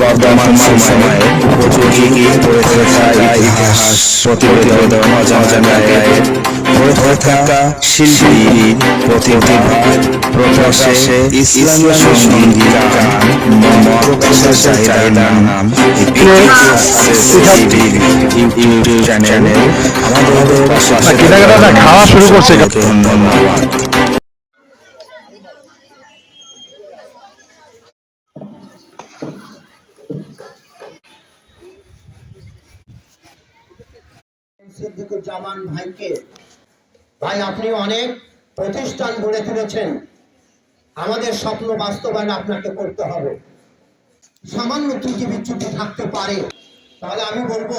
বর্তমান সময়ে উপযোগী পত্রিকা ইতিহাস প্রতিবেদন অজানা গায়ের হয়ে থাকা শিল্পী প্রতিভা প্রকাশে ইসলামী সংগীত চাহিদা নাম ইউটিউব আমাদের খাওয়া শুরু করছে। ধন্যবাদ। সিদ্দিকুজ্জামান ভাইকে। ভাই আপনি অনেক প্রতিষ্ঠান গড়ে তুলেছেন। আমাদের স্বপ্ন বাস্তবায়ন আপনাকে করতে হবে। সামান্য ত্রুটি বিচ্যুতি থাকতে পারে। তাহলে আমি বলব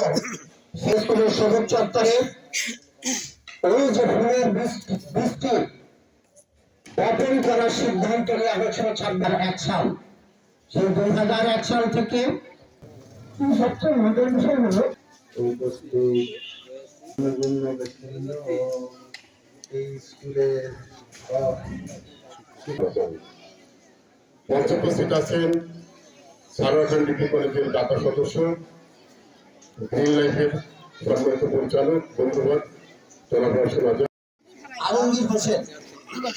শেষ করে সবুজ চত্বরে ওই যে ফুলের বীজটি বপন করার সিদ্ধান্ত নেওয়া হয়েছিল ছাব্বিশ এক সাল। সেই দুই হাজার এক সাল থেকে সবচেয়ে মজার বিষয় হলো উপস্থিত গণ্য ব্যক্তিবৃন্দ ও এই স্কুলের সব উপস্থিত আছেন সারোয়াখান ডিগ্রি কলেজের দাতা সদস্য গ্রিন লাইফের সম্মানিত পরিচালক আজম আলমগীর হোসেন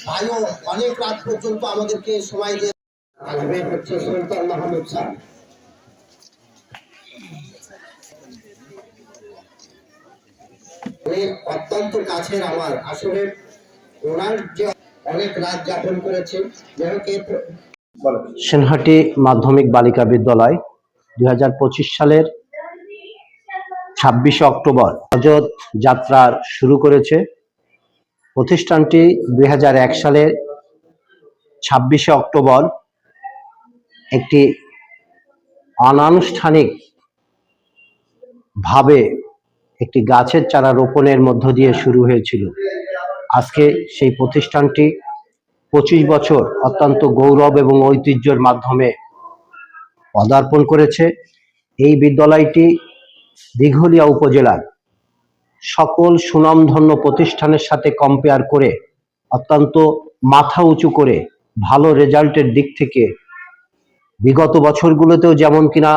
ভাইও অনেক রাত পর্যন্ত আমাদেরকে সময় দিয়ে আসবে হচ্ছে সুলতান মাহমুদ স্যার। উনি অত্যন্ত কাছের আমার। আসলে ওনার যে অনেক রাত যাপন করেছেন এর সেনহাটি মাধ্যমিক বালিকা বিদ্যালয়, দুই হাজার পঁচিশ সালের ছাব্বিশে অক্টোবর হজরত যাত্রা শুরু করেছে। প্রতিষ্ঠানটি দুই হাজার এক সালের ছাব্বিশে অক্টোবর একটি অনানুষ্ঠানিক ভাবে একটি গাছের চারা রোপণের মধ্য দিয়ে শুরু হয়েছিল। আজকে সেই প্রতিষ্ঠানটি পঁচিশ বছর অত্যন্ত গৌরব এবং ঐতিহ্যের মাধ্যমে পদার্পণ করেছে। এই বিদ্যালয়টি দীঘলিয়া উপজেলার সকল সুনামধন্য প্রতিষ্ঠানের সাথে কম্পেয়ার করে অত্যন্ত মাথা উঁচু করে ভালো রেজাল্টের দিক থেকে বিগত বছরগুলোতেও যেমন কিনা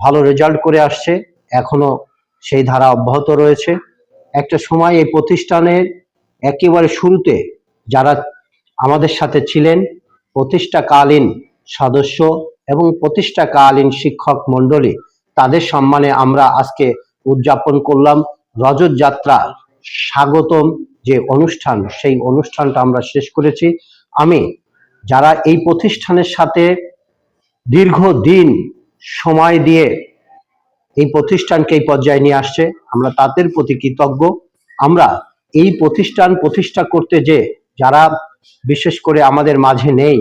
ভালো রেজাল্ট করে আসছে, এখনও সেই ধারা অব্যাহত রয়েছে। একটা সময় এই প্রতিষ্ঠানের একেবারে শুরুতে যারা আমাদের সাথে ছিলেন, প্রতিষ্ঠাকালীন সদস্য এবং প্রতিষ্ঠাকালীন শিক্ষক মণ্ডলী, তাদের সম্মানে আমরা আজকে উদযাপন করলাম। রজত যাত্রা স্বাগতম যে অনুষ্ঠান, সেই অনুষ্ঠানটা আমরা শেষ করেছি। আমি, যারা এই প্রতিষ্ঠানের সাথে দীর্ঘদিন সময় দিয়ে এই প্রতিষ্ঠানকে এই পর্যায়ে নিয়ে আসছে। আমরা তাদের প্রতি কৃতজ্ঞ। আমরা এই প্রতিষ্ঠান প্রতিষ্ঠা করতে যে যারা বিশেষ করে আমাদের মাঝে নেই,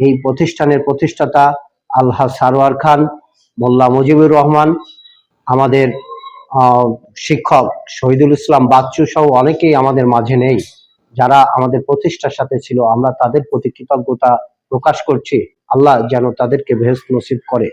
এই প্রতিষ্ঠানের প্রতিষ্ঠাতা আল্লাহ সারোয়ার খান, মোল্লা মুজিবুর রহমান, আমাদের শিক্ষক শহীদুল ইসলাম বাচ্চু সহ অনেকেই আমাদের মাঝে নেই, যারা আমাদের প্রতিষ্ঠার সাথে ছিল, আমরা তাদের প্রতি কৃতজ্ঞতা প্রকাশ করছি। আল্লাহ যেন তাদেরকে বেহেস্ত নসিব করে।